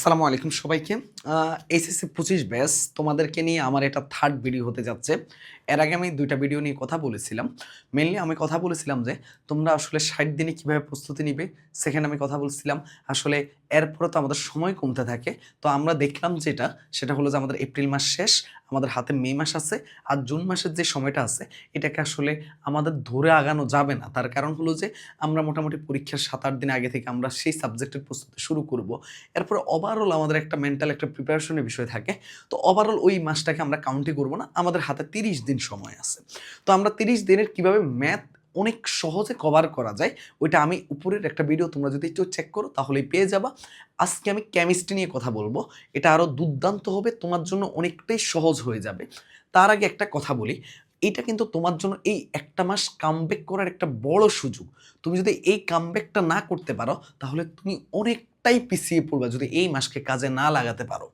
আসসালামু আলাইকুম সবাইকে। এসএসসি পঁচিশ ব্যাস তোমাদেরকে নিয়ে আমার এটা থার্ড ভিডিও হতে যাচ্ছে। এর আগে আমি দুইটা ভিডিও নিয়ে কথা বলেছিলাম। মেনলি আমি কথা বলেছিলাম যে, তোমরা আসলে ষাট দিনে কীভাবে প্রস্তুতি নিবে, সেখানে আমি কথা বলছিলাম। আসলে এরপরে তো আমাদের সময় কমতে থাকে। তো আমরা দেখলাম যেটা, সেটা হলো যে আমাদের এপ্রিল মাস শেষ, আমাদের হাতে মে মাস আছে আর জুন মাসের যে সময়টা আছে, এটাকে আসলে আমাদের ধরে আগানো যাবে না। তার কারণ হলো যে আমরা মোটামুটি পরীক্ষার সাত আট দিন আগে থেকে আমরা সেই সাবজেক্টের প্রস্তুতি শুরু করব। এরপরে ওভারঅল আমাদের একটা মেন্টাল একটা প্রিপারেশনের বিষয় থাকে। তো ওভারঅল ওই মাসটাকে আমরা কাউন্টই করব না, আমাদের হাতে তিরিশ দিন সময় আছে। তো আমরা তিরিশ দিনের কীভাবে ম্যাথ অনেক সহজে কভার করা যায়। ওইটা আমি উপরের একটা ভিডিও তোমরা যদি একটু চেক করো, তাহলেই পেয়ে যাবা। আজকে আমি কেমিস্ট্রি নিয়ে কথা বলব। এটা আরও দুর্দান্ত হবে, তোমার জন্য অনেকটাই সহজ হয়ে যাবে। তার আগে একটা কথা বলি, এটা কিন্তু তোমার জন্য এই একটা মাস কামব্যাক করার একটা বড় সুযোগ। তুমি যদি এই কামব্যাকটা না করতে পারো, তাহলে তুমি অনেকটাই পিছিয়ে পড়বে যদি এই মাসকে কাজে না লাগাতে পারো।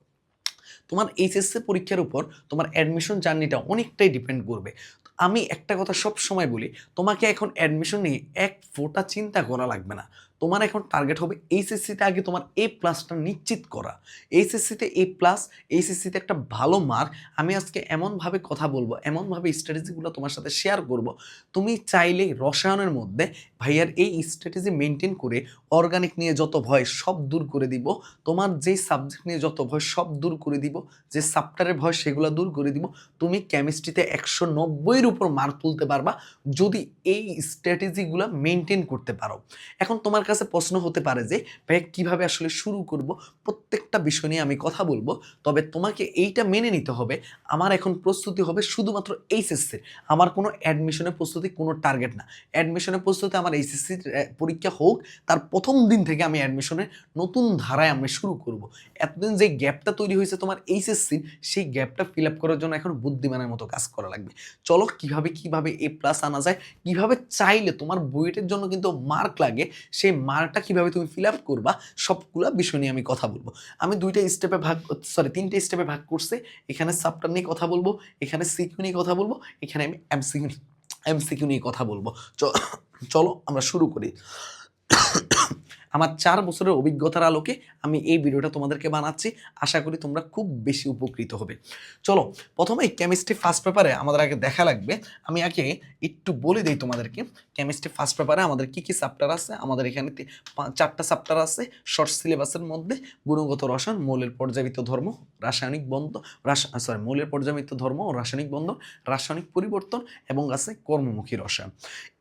তোমার এইচএসসি পরীক্ষার উপর তোমার অ্যাডমিশন জার্নিটা অনেকটাই ডিপেন্ড করবে। আমি একটা কথা সব সময় বলি, তোমাকে এখন অ্যাডমিশন নিয়ে এক ফোঁটা চিন্তা করা লাগবে না। তোমার এখন টার্গেট হবে এইচএসসিতে আগে তোমার এ প্লাসটা নিশ্চিত করা। এইচএসসিতে এ প্লাস এইচএসসিতে একটা ভালো মার্ক আমি আজকে এমনভাবে কথা বলব, এমনভাবে স্ট্র্যাটেজিগুলো তোমার সাথে শেয়ার করব। তুমি চাইলে রসায়নের মধ্যে ভাইয়ার এই স্ট্র্যাটেজি মেনটেন করে অর্গানিক নিয়ে যত ভয় সব দূর করে দিব। তোমার যেই সাবজেক্ট নিয়ে যত ভয় সব দূর করে দিব, যে সাপ্টারের ভয় সেগুলো দূর করে দিব। তুমি কেমিস্ট্রিতে একশো নব্বইয়ের উপর মার্ক তুলতে পারবা যদি এই স্ট্র্যাটেজিগুলো মেনটেন করতে পারো। এখন তোমার কাছে প্রশ্ন হতে পারে যে ভাই কীভাবে আসলে শুরু করব? প্রত্যেকটা বিষয় নিয়ে আমি কথা বলব, তবে তোমাকে এইটা মেনে নিতে হবে। আমার এখন প্রস্তুতি হবে শুধুমাত্র এইচএসসির আমার কোনো অ্যাডমিশনের প্রস্তুতি কোনো টার্গেট না। অ্যাডমিশনের প্রস্তুতি আমার এইচএসসির পরীক্ষা হোক, তার প্রথম দিন থেকে আমি অ্যাডমিশনের নতুন ধারায় আমি শুরু করব। এতদিন যে গ্যাপটা তৈরি হয়েছে তোমার এইচএসসির সেই গ্যাপটা ফিল আপ করার জন্য এখন বুদ্ধিমানের মতো কাজ করা লাগবে। চলো, কীভাবে কীভাবে এ প্লাস আনা যায়? কীভাবে চাইলে তোমার বুয়েটের জন্য কিন্তু মার্ক লাগে, সেই মার্কটা কীভাবে তুমি ফিল আপ করবা, সবগুলা বিষয় নিয়ে আমি কথা বলব। আমি দুইটা স্টেপে ভাগ সরি তিনটে স্টেপে ভাগ করছে। এখানে সাবটার নিয়ে কথা বলব, এখানে সিকিউ নিয়ে কথা বলব, এখানে আমি এমসিকিউ এমসিকিউ নিয়ে কথা বলব। চলো আমরা শুরু করি। আমার চার বছরের অভিজ্ঞতার আলোকে আমি এই ভিডিওটা তোমাদেরকে বানাচ্ছি। আশা করি তোমরা খুব বেশি উপকৃত হবে। চলো, প্রথমে কেমিস্ট্রি ফার্স্ট পেপারে আমাদের আগে দেখা লাগবে। আমি আগে একটু বলে দিই তোমাদেরকে কেমিস্ট্রি ফার্স্ট পেপারে আমাদের কি কি চ্যাপ্টার আছে? আমাদের এখানে চারটা চ্যাপ্টার আছে। শর্ট সিলেবাসের মধ্যে গুণগত রসায়ন, মৌলের পর্যাবৃত্ত ধর্ম, রাসায়নিক বন্ধ সরি মৌলের পর্যাবৃত্ত ধর্ম ও রাসায়নিক বন্ধন, রাসায়নিক পরিবর্তন এবং আছে কর্মমুখী রসায়ন।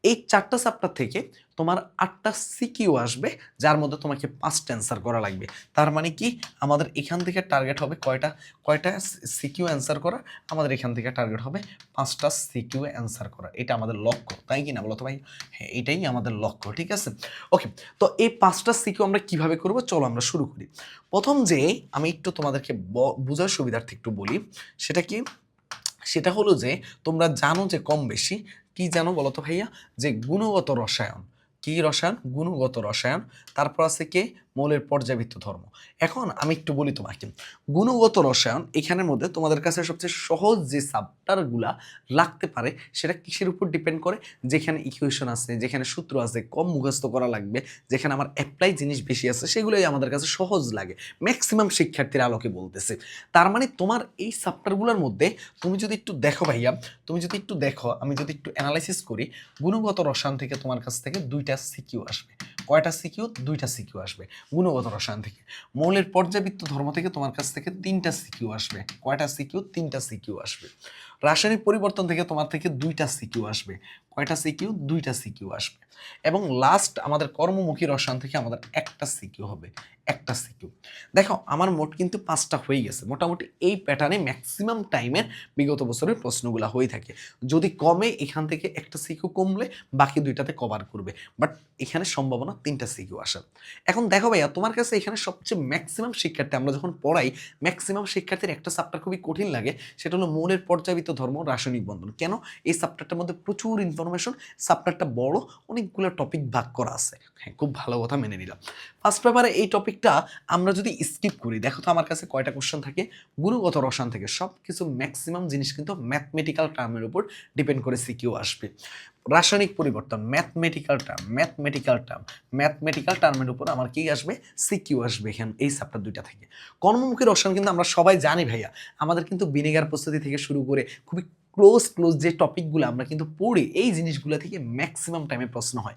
এই চারটা চ্যাপ্টার থেকে তোমার আটটা সিকিউ আসবে, যার মধ্যে তোমাকে পাঁচটা অ্যান্সার করা লাগবে। তার মানে কি? আমাদের এখান থেকে টার্গেট হবে কয়টা? কয়টা সিকিউ অ্যান্সার করা? আমাদের এখান থেকে টার্গেট হবে পাঁচটা সিকিউ অ্যান্সার করা। এটা আমাদের লক্ষ্য, তাই কি না বলো তো ভাই? হ্যাঁ এটাই আমাদের লক্ষ্য, ঠিক আছে? ওকে তো এই পাঁচটা সিকিউ আমরা কীভাবে করব? চলো আমরা শুরু করি। প্রথম যে আমি একটু তোমাদেরকে বোঝার সুবিধার্থে একটু বলি, সেটা কি? সেটা হলো যে তোমরা জানো যে কম বেশি কি জানো বলো তো ভাইয়া? যে গুণগত রসায়ন। কি রসায়ন? গুণগত রসায়ন। তারপর আছে কে? মৌলের পর্যাবৃত্ত ধর্ম। এখন আমি একটু বলি তোমাকে। গুণগত রসায়ন এখানের মধ্যে তোমাদের কাছে সবচেয়ে সহজ যে সাবটারগুলা লাগতে পারে, সেটা কিসের উপর ডিপেন্ড করে? যেখানে ইকুয়েশন আছে, যেখানে সূত্র আছে, কম মুখস্থ করা লাগবে, যেখানে আমার অ্যাপ্লাই জিনিস বেশি আছে, সেগুলোই আমাদের কাছে সহজ লাগে। ম্যাক্সিমাম শিক্ষার্থীর আলোকে বলতেছে। তার মানে তোমার এই সাবটারগুলোর মধ্যে তুমি যদি একটু দেখো ভাইয়া, তুমি যদি একটু দেখো, আমি যদি একটু অ্যানালাইসিস করি, গুণগত রসায়ন থেকে তোমার কাছ থেকে দুইটা সিকিউ আসবে। কয়টা সিকিউ? দুইটা সিকিউ আসবে। গুণগত রসায়ন থেকে। মৌলের পর্যাবৃত্ত ধর্ম থেকে তোমার কাছ থেকে তিনটা সিকিউ আসবে। কয়টা সিকিউ? তিনটা সিকিউ আসবে। রাসায়নিক পরিবর্তন থেকে তোমার থেকে দুইটা সিকিউ আসবে। কয়টা সিকিউ? দুইটা সিকিউ আসবে। এবং লাস্ট আমাদের কর্মমুখী রসায়ন থেকে আমাদের একটা সিকিউ হবে। একটা সিকিউ। দেখো, আমার মোট কিন্তু পাঁচটা হয়ে গেছে। মোটামুটি এই প্যাটার্নে ম্যাক্সিমাম টাইমের বিগত বছরের প্রশ্নগুলো হয়ে থাকে। যদি কমে, এখান থেকে একটা সিকিউ কমলে, বাকি দুইটাতে কভার করবে। বাট এখানে সম্ভাবনা তিনটা সিকিউ আসার এখন দেখো ভাইয়া, তোমার কাছে এখানে সবচেয়ে ম্যাক্সিমাম শিক্ষার্থী আমরা যখন পড়াই ম্যাক্সিমাম শিক্ষার্থীর একটা সাপ্টার খুবই কঠিন লাগে। সেটা হলো মৌলের পর্যাবৃত্ত ধর্ম রাসায়নিক বন্ধন। কেন? এই সাবটারটার মধ্যে প্রচুর ইনফরমেশন সাপ্টারটা বড়, অনেকগুলো টপিক ভাগ করা আছে। হ্যাঁ খুব ভালো কথা মেনে নিলাম। ফার্স্ট পেপারে এই টপিকটা আমরা যদি স্কিপ করি, দেখো তো আমার কাছে কয়টা কোশ্চেন থাকে। গুরুগত রসায়ন থেকে সব কিছু ম্যাক্সিমাম জিনিস কিন্তু ম্যাথমেটিক্যাল টার্মের উপর ডিপেন্ড করে সিকিউ আসবে। রাসায়নিক পরিবর্তন mathematical term mathematical term mathematical টার্মের উপর আমার কি আসবে? সিকিউ আসবে এখানে, এই সাপটার দুইটা থেকে। কর্মমুখী রসায়ন কিন্তু আমরা সবাই জানি ভাইয়া। আমাদের কিন্তু বিনেগার প্রস্তুতি থেকে শুরু করে খুবই ক্লোজ ক্লোজ যে টপিকগুলো আমরা কিন্তু পড়ি, এই জিনিসগুলো থেকে ম্যাক্সিমাম টাইমে প্রশ্ন হয়।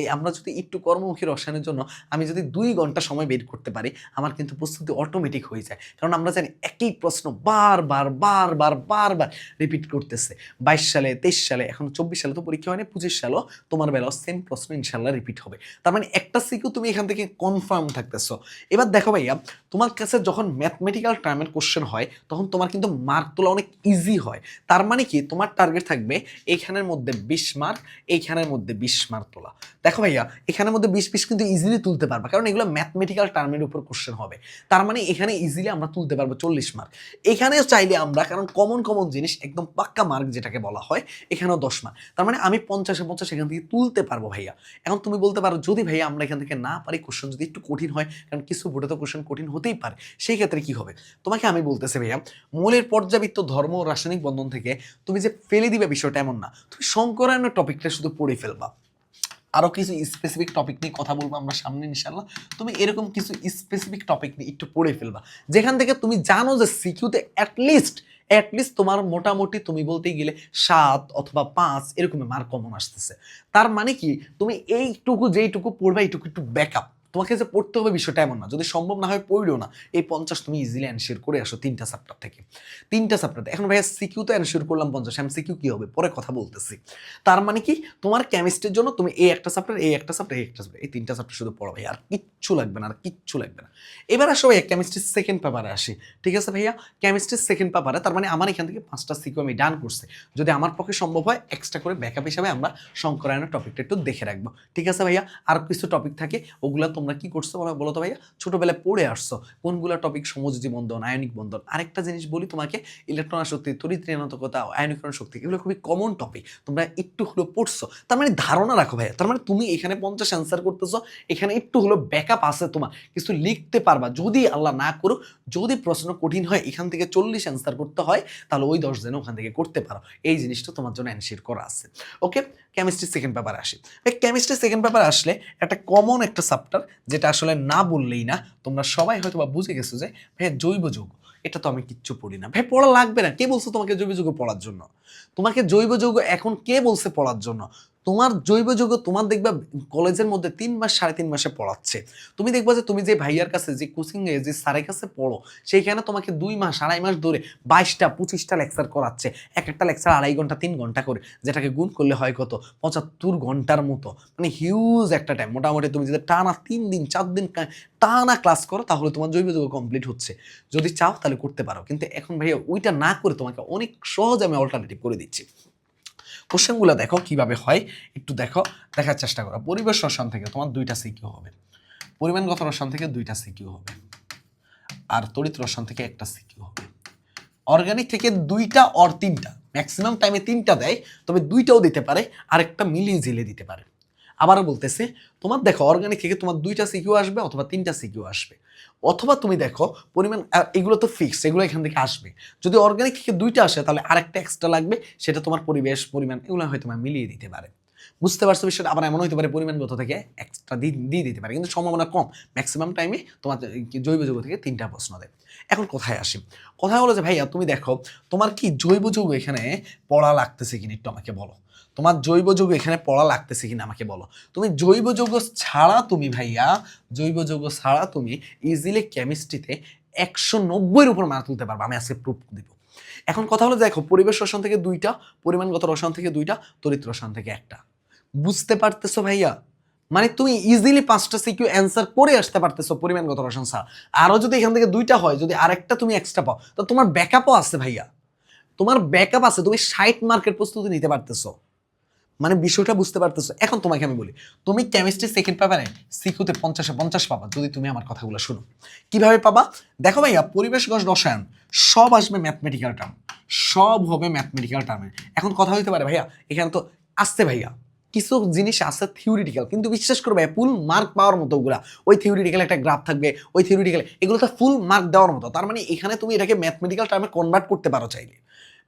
এই আমরা যদি একটু কর্মমুখী রসায়নের জন্য আমি যদি দুই ঘণ্টা সময় বের করতে পারি, আমার কিন্তু প্রস্তুতি অটোমেটিক হয়ে যায়। কারণ আমরা জানি একই প্রশ্ন বারবার বারবার বারবার রিপিট করতেছে। বাইশ সালে, তেইশ সালে, এখন চব্বিশ সালে তো পরীক্ষা হয়নি, পঁচিশ সালও তোমার বেলাও সেম প্রশ্ন ইনশাল্লাহ রিপিট হবে। তার মানে একটা সিকিউ তুমি এখান থেকে কনফার্ম থাকতেছো। এবার দেখো ভাইয়া, তোমার কাছে যখন ম্যাথমেটিক্যাল টার্মের কোশ্চেন হয়, তখন তোমার কিন্তু মার্ক তোলা অনেক ইজি হয়। তার মানে কি? তোমার টার্গেট থাকবে এইখানের মধ্যে বিশ মার্ক এইখানের মধ্যে বিশ মার্ক তোলা। দেখো ভাইয়া, এখানের মধ্যে বিশ বিশ কিন্তু ইজিলি তুলতে পারবা, কারণ এগুলো ম্যাথমেটিক্যাল টার্মের উপর কোশ্চেন হবে। তার মানে এখানে ইজিলি আমরা তুলতে পারব চল্লিশ মার্ক এখানেও চাইলে আমরা, কারণ কমন কমন জিনিস একদম পাক্কা মার্ক যেটাকে বলা হয়, এখানেও দশ মার্ক তার মানে আমি পঞ্চাশে পঞ্চাশ এখান থেকে তুলতে পারব ভাইয়া। এখন তুমি বলতে পারো, যদি ভাইয়া আমরা এখান থেকে না পারি কোশ্চেন যদি একটু কঠিন হয়, কারণ কিছু বোর্ডে তো কোশ্চেন কঠিন হতেই পারে, সেই ক্ষেত্রে কি হবে? তোমাকে আমি বলতেছি ভাইয়া, মূলের পর্যাবৃত্ত ধর্ম রাসায়নিক বন্ধন থেকে তুমি যে ফেলে দিবে বিষয়টা এমন না। তুমি সংকরায়নের টপিকটা শুধু পড়ে ফেলবা। আরও কিছু স্পেসিফিক টপিক নিয়ে কথা বলব আমরা সামনে ইনশাল্লাহ তুমি এরকম কিছু স্পেসিফিক টপিক নিয়ে একটু পড়ে ফেলবা। যেখান থেকে তুমি জানো যে সিকিউতে অ্যাটলিস্ট অ্যাটলিস্ট তোমার মোটামুটি তুমি বলতে গেলে সাত অথবা পাঁচ এরকম মার্ক কমন আসতেছে। তার মানে কি? তুমি এইটুকু, যেইটুকু পড়বে, এইটুকু একটু ব্যাকআপ তোমাকে যে পড়তে হবে বিষয়টা এমন না। যদি সম্ভব না হয় পড়িও না। এই পঞ্চাশ তুমি ইজিলি অ্যানসিওর করে আসো তিনটা চ্যাপ্টার থেকে। তিনটা চ্যাপ্টার এখন ভাইয়া সিকিউ তো অ্যানসিওর করলাম পঞ্চাশ এম সিকিউ কী হবে? পরে কথা বলতেছি। তার মানে কি? তোমার কেমিস্ট্রির জন্য তুমি এই একটা চ্যাপ্টার এই একটা চ্যাপ্টার এই একটা চ্যাপ্টার এই তিনটা চ্যাপ্টার শুধু পড়ো ভাই আর কিচ্ছু লাগবে না, আর কিচ্ছু লাগবে না। এবার আসো ভাইয়া কেমিস্ট্রির সেকেন্ড পেপারে আসি। ঠিক আছে ভাইয়া? কেমিস্ট্রির সেকেন্ড পেপারে তার মানে আমার এখান থেকে পাঁচটা সিকিউ আমি ডান করছি। যদি আমার পক্ষে সম্ভব হয় এক্সট্রা করে ব্যাকআপ হিসাবে আমরা শঙ্করায়নের টপিকটা একটু দেখে রাখব। ঠিক আছে ভাইয়া? আর কিছু টপিক থাকে, ওগুলো তোমরা কি করছ বলো তো ভাইয়া? ছোটবেলায় পড়ে আসছো। কোনগুলা টপিক সমযোজী বন্ধন আয়নিক বন্ধন আরেকটা জিনিস বলি তোমাকে ইলেকট্রন শক্তি তরিত্রিয়ানতকতা আয়নিকরণ শক্তি, এগুলো খুবই কমন টপিক তোমরা একটু হলো পড়ছো। তার মানে ধারণা রাখো ভাইয়া। তার মানে তুমি এখানে পঞ্চাশ অ্যান্সার করতেছো, এখানে একটু হলো ব্যাকআপ আছে তোমার। কিছু লিখতে পারবা। যদি আল্লাহ না করুক, যদি প্রশ্ন কঠিন হয়, এখান থেকে চল্লিশ অ্যান্সার করতে হয়, তাহলে ওই দশ দিনে ওখান থেকে করতে পারো। এই জিনিসটা তোমার জন্য অ্যানসিয়ার করা আছে। ওকে কেমিস্ট্রি সেকেন্ড পেপার আসে। কেমিস্ট্রি সেকেন্ড পেপার আসলে একটা কমন একটা চ্যাপ্টার যেটা আসলে না বললেই না, তোমরা সবাই হয়তো বা বুঝে গেছো যে ভাই জৈব যৌগ, এটা তো আমি কিচ্ছু পড়ি না। ভাই পড়া লাগবে না। কে বলছো তোমাকে জৈব যৌগ পড়ার জন্য? তোমাকে জৈব যৌগ এখন কে বলছে পড়ার জন্য? তোমার জৈব যৌগ তোমার দেখবা কলেজের মধ্যে তিন মাস, সাড়ে তিন মাসে পড়াচ্ছে। তুমি দেখবা যে তুমি যে ভাইয়ার কাছে যে কোচিংয়ে যে স্যারের কাছে পড়ো, সেইখানে তোমাকে দুই মাস, আড়াই মাস ধরে বাইশটা, পঁচিশটা লেকচার করাচ্ছে। এক একটা লেকচার আড়াই ঘণ্টা, তিন ঘণ্টা করে, যেটাকে গুণ করলে হয় কত? পঁচাত্তর ঘণ্টার মতো। মানে হিউজ একটা টাইম মোটামুটি তুমি যদি টানা তিন দিন, চার দিন টানা ক্লাস করো, তাহলে তোমার জৈব যৌগ কমপ্লিট হচ্ছে। যদি চাও তাহলে করতে পারো। কিন্তু এখন ভাইয়া ওইটা না করে তোমাকে অনেক সহজ আমি অল্টারনেটিভ করে দিচ্ছি। কোশ্চেনগুলো দেখো কীভাবে হয়, একটু দেখো, দেখার চেষ্টা করো। পরিবেশ রসায়ন থেকে তোমার দুইটা সিকিউ হবে। পরিমাণগত রসায়ন থেকে দুইটা সিকিউ হবে। আর তড়িৎ রসায়ন থেকে একটা সিকিউ হবে। অর্গানিক থেকে দুইটা অর তিনটা। ম্যাক্সিমাম টাইমে তিনটা দেয়, তবে দুইটাও দিতে পারে আর একটা মিলিয়ে ঝিলে দিতে পারে। আবারও বলতেছে, তোমার দেখো অর্গানিক থেকে তোমার দুইটা সিকিউ আসবে অথবা তিনটা সিকিউ আসবে। অথবা তুমি দেখো, পরিমাণ এগুলো তো ফিক্স এগুলো এখান থেকে আসবে। যদি অর্গানিক থেকে দুইটা আসে, তাহলে আরেকটা এক্সট্রা লাগবে, সেটা তোমার পরিবেশ, পরিমাণ, এগুলো হয়তো মিলিয়ে দিতে পারে। বুঝতে পারছ বিষয়টা? আবার এমন হতে পারে পরিমাণগত থেকে এক্সট্রা দিয়ে দিতে পারে। কিন্তু সম্ভাবনা কম। ম্যাক্সিমাম টাইমে তোমার জৈব যৌগ থেকে তিনটা প্রশ্ন দেয়। এখন কোথায় আসি? কথা হলো যে, ভাইয়া, তুমি দেখো, তোমার কি জৈব যৌগ এখানে পড়া লাগতেছে কিনা একটু আমাকে বলো? তোমার জৈব যৌগ এখানে পড়া লাগতেছে কিনা আমাকে বলো? তুমি জৈব যৌগ ছাড়া তুমি, ভাইয়া, জৈব যৌগ ছাড়া তুমি ইজিলি কেমিস্ট্রিতে একশো নব্বইয়ের উপর মার্ক তুলতে পারবে। আমি আজকে প্রুফ দিব। এখন কথা হলো দেখো, পরিবেশ রসায়ন থেকে দুইটা, পরিমাণগত রসায়ন থেকে দুইটা, তড়িৎ রসায়ন থেকে একটা। বুঝতে পারতেছো ভাইয়া? মানে তুমি ইজিলি পাঁচটা সিকিউ অ্যান্সার করে আসতে পারতেছো পরিমাণগত রসায়ন ছাড়া আরও যদি এখান থেকে দুইটা হয়, যদি আরেকটা তুমি এক্সট্রা পাও, তো তোমার ব্যাকআপও আছে ভাইয়া। তোমার ব্যাকআপ আছে, তুমি ষাট মার্কের প্রস্তুতি নিতে পারতেছো। মানে বিষয়টা বুঝতে পারতেছো। এখন তোমাকে আমি বলি, তুমি কেমিস্ট্রি সেকেন্ড পেপারে সিকুতে পঞ্চাশে পঞ্চাশ পাবা, যদি তুমি আমার কথাগুলো শুনো। কীভাবে পাবা? দেখো ভাইয়া পরিবেশগত রসায়ন, সব আসবে ম্যাথমেটিক্যাল টার্ম সব হবে ম্যাথমেটিক্যাল টার্মে এখন কথা হইতে পারে ভাইয়া, এখানে তো আসছে ভাইয়া। কিছু জিনিস আছে থিওরিটিক্যাল কিন্তু বিশ্বাস করবে ফুল মার্ক পাওয়ার মতো ওগুলা। ওই থিওরিটিক্যাল একটা গ্রাফ থাকবে, ওই থিওরিটিক্যাল এগুলো তো ফুল মার্ক দেওয়ার মতো। তার মানে এখানে তুমি এটাকে ম্যাথমেটিক্যাল টার্মে কনভার্ট করতে পারো চাইলে।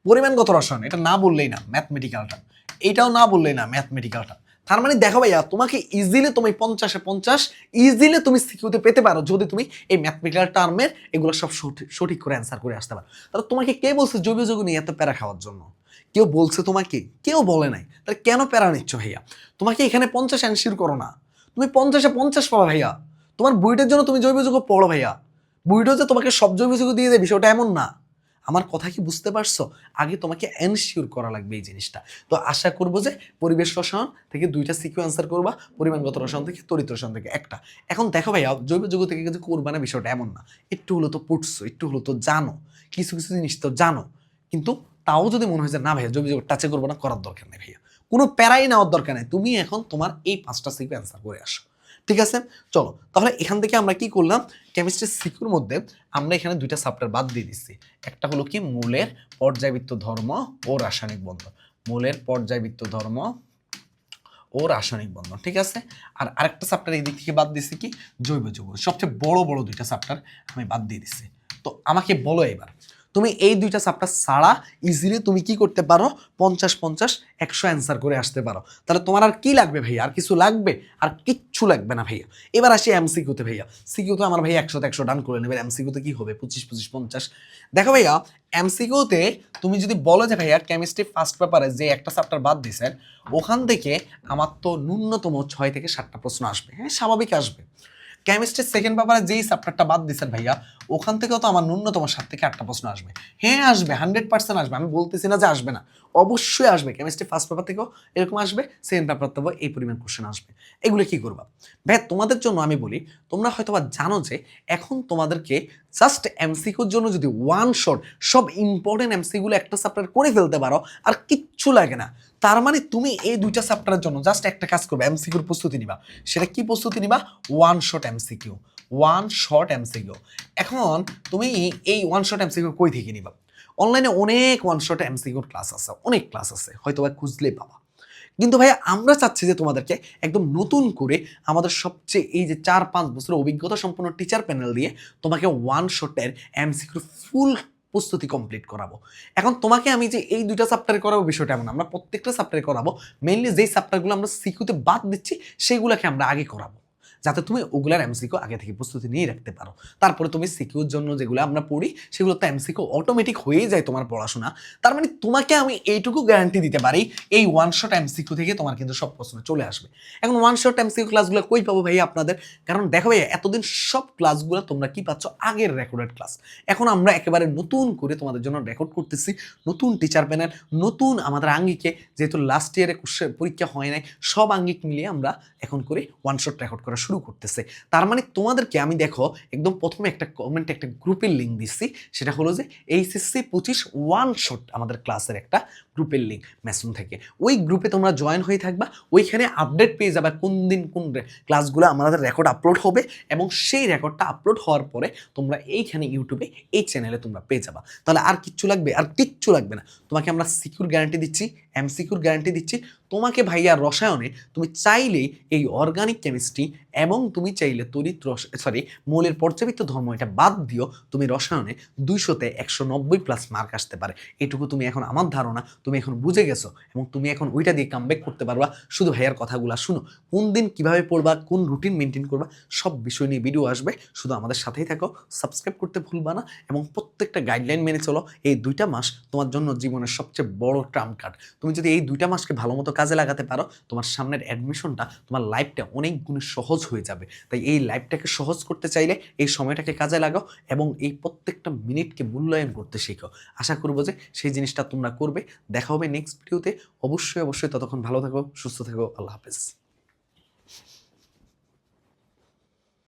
পরিমাণগত রসায়ন, এটা না বললেই না ম্যাথমেটিক্যাল টার্ম এটাও না বললেই না ম্যাথমেটিক্যালটা তার মানে দেখো ভাইয়া, তোমাকে ইজিলি তুমি পঞ্চাশে পঞ্চাশ ইজিলি তুমি সিকিউতে পেতে পারো যদি তুমি এই ম্যাথমেটিক্যাল টার্মের এগুলো সব সঠিক সঠিক করে অ্যান্সার করে আসতে পারো। তাহলে তোমাকে কে বলছে জৈব যৌগ নিয়ে এত প্যারা খাওয়ার জন্য? কেউ বলছে তোমাকে, কেউ বলে নাই। তাহলে কেন প্যারা নিচ্ছ ভাইয়া? তোমাকে এখানে পঞ্চাশ অ্যান্সির করো না। তুমি পঞ্চাশে পঞ্চাশ পাবা ভাইয়া। তোমার বইটার জন্য তুমি জৈব যুগ পড়ো ভাইয়া। বইটা যে তোমাকে সব জৈব যুগ দিয়ে দেবে বিষয়টা এমন না। আমার কথা কি বুঝতে পারছ? আগে তোমাকে এনশিওর করা লাগবে এই জিনিসটা। তো আশা করব যে পরিবেশ রসায়ন থেকে দুইটা সিকিউ অ্যান্সার করবা, পরিমাণগত রসায়ন থেকে তরিত রসায়ন থেকে, একটা। এখন দেখো ভাইয়া, জৈব যুগ থেকে কিছু করবা না, বিষয়টা এমন না। একটু হলো তো পড়ছো, একটু হলো তো জানো। কিছু কিছু জিনিস তো জানো। কিন্তু তাও যদি মনে হয় যে, না ভাইয়া যৌগ টাচে করব না, করার দরকার নেই ভাইয়া। কোনো প্যারাই নেওয়ার দরকার নেই। তুমি এখন তোমার এই পাঁচটা সিকিউ অ্যান্সার করে আসো। ঠিক আছে? চলো, তাহলে এখান থেকে আমরা কি করলাম? কেমিস্ট্রি সিকিউর মধ্যে আমরা এখানে দুইটা চ্যাপ্টার বাদ দিয়ে দিচ্ছি। একটা হলো কি মূলের পর্যায়বৃত্ত ধর্ম ও রাসায়নিক বন্ধন। মূলের পর্যায়বৃত্ত ধর্ম ও রাসায়নিক বন্ধন, ঠিক আছে? আর আরেকটা চ্যাপ্টার এই দিক থেকে বাদ দিচ্ছি কি? জৈব যৌগ। সবচেয়ে বড় বড় দুইটা চ্যাপ্টার আমি বাদ দিয়ে দিচ্ছি। তো আমাকে বলো এবার তুমি এই দুইটা চ্যাপ্টার ছাড়া ইজিলি তুমি কি করতে পারো? পঞ্চাশ পঞ্চাশ, একশো অ্যান্সার করে আসতে পারো। তাহলে তোমার আর কি লাগবে ভাইয়া? আর কিছু লাগবে? আর কিচ্ছু লাগবে না ভাইয়া। এবার আসি এমসিকিউতে ভাইয়া। সিকিউতে আমার ভাইয়া একশো একশো ডান করে নেবে। এমসিকিউতে কি হবে? পঁচিশ পঁচিশ, পঞ্চাশ। দেখো ভাইয়া এমসিকিউতে তুমি যদি বলো যে ভাইয়া কেমিস্ট্রি ফার্স্ট পেপারে যে একটা চ্যাপ্টার বাদ দিয়েছেন ওখান থেকে আমার তো ন্যূনতম ছয় থেকে সাতটা প্রশ্ন আসবে। হ্যাঁ স্বাভাবিক আসবে। কেমিস্ট্রির সেকেন্ড পেপারে যেই চ্যাপ্টারটা বাদ দিয়েছেন ভাইয়া ওখান থেকেও তো আমার ন্যূনতম সাত থেকে আটটা প্রশ্ন আসবে। হ্যাঁ আসবে হান্ড্রেড পার্সেন্ট আসবে। আমি বলতেছি না যে আসবে না। অবশ্যই আসবে। কেমিস্ট্রি ফার্স্ট পেপার থেকেও এরকম আসবে সেকেন্ড পেপার থেকেও এই পরিমাণ কোশ্চেন আসবে। এগুলো কি করবা? ভাই তোমাদের জন্য আমি বলি, তোমরা হয়তো বা জানো যে এখন তোমাদেরকে জাস্ট এমসিকিউর জন্য যদি ওয়ান শট সব ইম্পর্টেন্ট এমসিগুলো একটা চ্যাপ্টার করে ফেলতে পারো, আর কিচ্ছু লাগে না। তার মানে তুমি এই দুইটা চ্যাপ্টারের জন্য জাস্ট একটা কাজ করবে এমসিকিউর প্রস্তুতি নিবা। সেটা কি প্রস্তুতি নিবা? One shot MCQ one shot MCQ এখন তুমি এই ওয়ান শট এমসিকিউ কই থেকে নিবা? অনলাইনে অনেক ওয়ান শট এমসিকিউর ক্লাস আছে, অনেক ক্লাস আছে, হয়তো বা খুঁজলে পাবা। কিন্তু ভাই আমরা চাচ্ছি যে তোমাদেরকে একদম নতুন করে আমাদের সবচেয়ে এই যে চার পাঁচ বছরের অভিজ্ঞতা সম্পন্ন টিচার প্যানেল দিয়ে তোমাকে ওয়ান শটের এমসিকিউর ফুল প্রস্তুতি কমপ্লিট করাবো। এখন তোমাকে আমি যে এই দুইটা চ্যাপ্টারে করাবো বিষয়টা এমন আমরা প্রত্যেকটা চ্যাপ্টারে করাবো। মেইনলি যেই চ্যাপ্টারগুলো আমরা সিকিউতে বাদ দিচ্ছি সেগুলোকে আমরা আগে করাবো। যাতে তুমি ওগুলার এমসিকিউ আগে থেকে প্রস্তুতি নিয়ে রাখতে পারো। তারপরে তুমি সিকিউর জন্য যেগুলো আমরা পড়ি, সেগুলো তো এমসিকিউ অটোমেটিক হয়েই যায় তোমার পড়াশোনা। তার মানে তোমাকে আমি এইটুকু গ্যারান্টি দিতে পারি, এই ওয়ান শট এমসিকিউ থেকে তোমার কিন্তু সব প্রশ্ন চলে আসবে। এখন ওয়ান শট এমসিকিউ ক্লাসগুলো কই পাবো ভাই আপনাদের? কারণ দেখো ভাই এতদিন সব ক্লাসগুলো তোমরা কি পাচ্ছ? আগের রেকর্ডেড ক্লাস এখন আমরা একেবারে নতুন করে তোমাদের জন্য রেকর্ড করতেছি, নতুন টিচার প্যানেল নতুন আমাদের আঙ্গিকে। যেহেতু লাস্ট ইয়ারে পরীক্ষা হয় নাই, সব আঙ্গিক মিলিয়ে আমরা এখন করে ওয়ান শট রেকর্ড করা শুরু করতেছে। তার মানে তোমাদেরকে আমি দেখো একদম প্রথমে একটা কমেন্টে একটা গ্রুপের লিঙ্ক দিচ্ছি সেটা হলো যে এইচএসসি পঁচিশ ওয়ান শট আমাদের ক্লাসের একটা গ্রুপের লিঙ্ক মেসন থেকে। ওই গ্রুপে তোমরা জয়েন হয়ে থাকবা। ওইখানে আপডেট পেয়ে যাবে কোন দিন কোন ক্লাসগুলো আমাদের রেকর্ড আপলোড হবে এবং সেই রেকর্ডটা আপলোড হওয়ার পরে তোমরা এইখানে ইউটিউবে এই চ্যানেলে তোমরা পেয়ে যাবা। তাহলে আর কিচ্ছু লাগবে? আর কিচ্ছু লাগবে না। তোমাকে আমরা সিকিউর গ্যারান্টি দিচ্ছি এমসিকিউর গ্যারান্টি দিচ্ছি। তোমাকে ভাইয়া রসায়নে তুমি চাইলেই এই অর্গানিক কেমিস্ট্রি এবং তুমি চাইলে তড়িৎ সরি মৌলের পর্যাবৃত্ত ধর্ম এটা বাদ দিও, তুমি রসায়নে দুইশোতে একশো নব্বই প্লাস মার্ক আসতে পারে। এটুকু তুমি এখন আমার ধারণা, তুমি এখন বুঝে গেছো এবং তুমি এখন ওইটা দিয়ে কামব্যাক করতে পারবা। শুধু ভাইয়ার কথাগুলো শুনো, কোন দিন কীভাবে পড়বা, কোন রুটিন মেনটেন করবা, সব বিষয় নিয়ে ভিডিও আসবে। শুধু আমাদের সাথেই থাকো সাবস্ক্রাইব করতে ভুলবা না এবং প্রত্যেকটা গাইডলাইন মেনে চলো। এই দুইটা মাস তোমার জন্য জীবনের সবচেয়ে বড় ট্রাম কার্ড তুমি যদি এই দুইটা মাসকে ভালো মতো কাজে লাগাতে পারো, তোমার সামনের অ্যাডমিশনটা তোমার লাইফটা অনেক গুণে সহজ হয়ে যাবে। তাই এই লাইফটাকে সহজ করতে চাইলে এই সময়টাকে কাজে লাগাও এবং এই প্রত্যেকটা মিনিটকে মূল্যায়ন করতে শেখো আশা করব যে সেই জিনিসটা তোমরা করবে। দেখা হবে নেক্সট ভিডিওতে অবশ্যই অবশ্যই ততক্ষণ ভালো থাকো, সুস্থ থাকো। আল্লাহ হাফেজ।